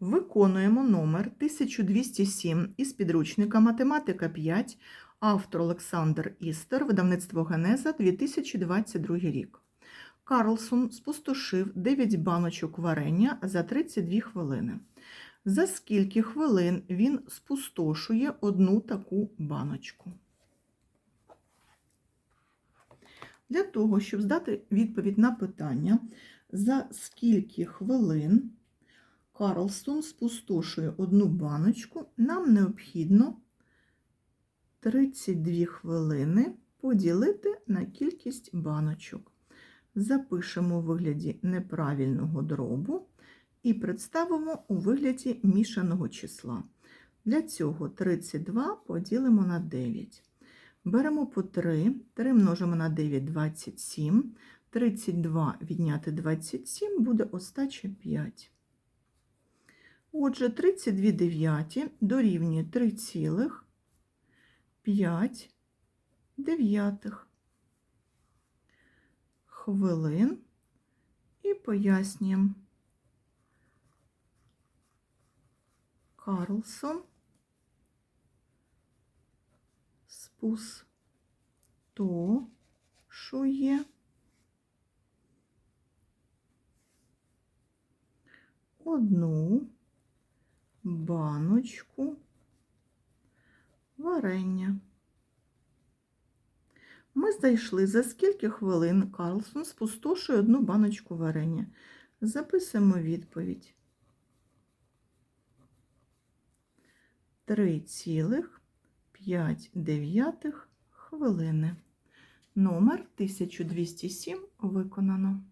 Виконуємо номер 1207 із підручника Математика 5, автор Олександр Істер, видавництво Генеза, 2022 рік. Карлсон спустошив 9 баночок варення за 32 хвилини. За скільки хвилин він спустошує одну таку баночку? Для того, щоб здати відповідь на питання, за скільки хвилин Карлсон спустошує одну баночку, нам необхідно 32 хвилини поділити на кількість баночок. Запишемо у вигляді неправильного дробу і представимо у вигляді мішаного числа. Для цього 32 поділимо на 9. Беремо по 3, 3 множимо на 9 – 27, 32 відняти 27 буде остача 5. Отже, 32 дев'яті дорівнює 3,5 дев'ятих хвилин і пояснюємо. Карлсон спустошує одну баночку варення. Ми знайшли, за скільки хвилин Карлсон спустошує одну баночку варення. Записуємо відповідь. 3,5 хвилини. Номер 1207 виконано.